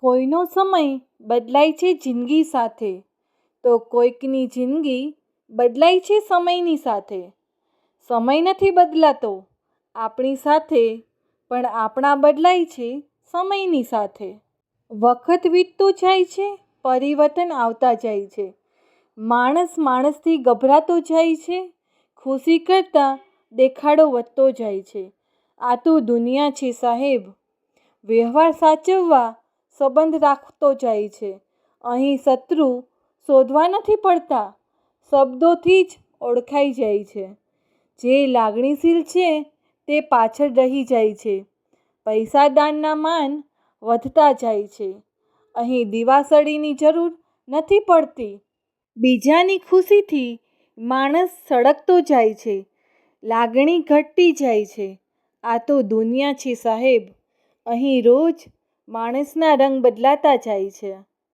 કોઈનો સમય બદલાય છે જિંદગી સાથે, તો કોઈકની જિંદગી બદલાય છે સમયની સાથે. સમય નથી બદલાતો, આપણી સાથે, પણ આપણા બદલાય છે સમયની સાથે. વખત વીતતું જાય છે, પરિવર્તન આવતા જાય છે. માણસ માણસથી ગભરાતો જાય છે, ખુશી કરતાં દેખાડો વધતો જાય છે. આ તો દુનિયા છે સાહેબ. વ્યવહાર સાચવવા સંબંધ રાખતો જાય છે. અહીં શત્રુ શોધવા નથી પડતા, શબ્દોથી જ ઓળખાઈ જાય છે. જે લાગણીશીલ છે તે પાછળ રહી જાય છે. પૈસા દાનના માન વધતા જાય છે. અહીં દિવાસળીની જરૂર નથી પડતી. બીજાની ખુશીથી માણસ સળગતો જાય છે. લાગણી ઘટતી જાય છે. આ તો દુનિયા છે સાહેબ. અહીં રોજ માણસના રંગ બદલાતા જાય છે.